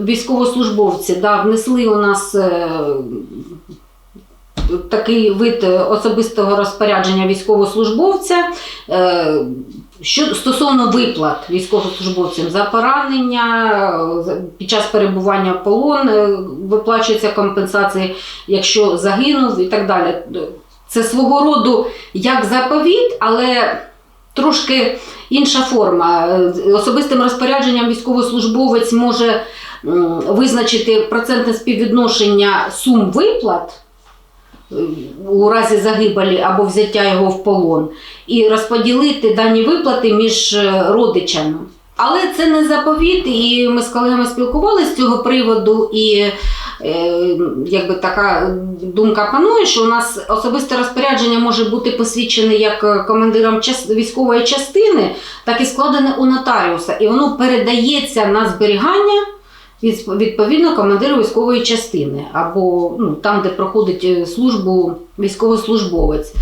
військовослужбовці да, внесли у нас е, такий вид особистого розпорядження військовослужбовця. е, що стосовно виплат військовослужбовцям за поранення, під час перебування в полон е, виплачується компенсації, якщо загинув і так далі. Це свого роду як заповіт, але трошки інша форма. Особистим розпорядженням військовослужбовець може визначити процентне співвідношення сум виплат е, у разі загибелі або взяття його в полон, і розподілити дані виплати між е, родичами. Але це не заповіт, і ми з колегами спілкувалися з цього приводу, і е, якби така думка панує, що у нас особисте розпорядження може бути посвідчене як е, командиром військової частини, так і складене у нотаріуса, і воно передається на зберігання відповідно командиру військової частини або ну, там, де проходить е, службу військовослужбовець.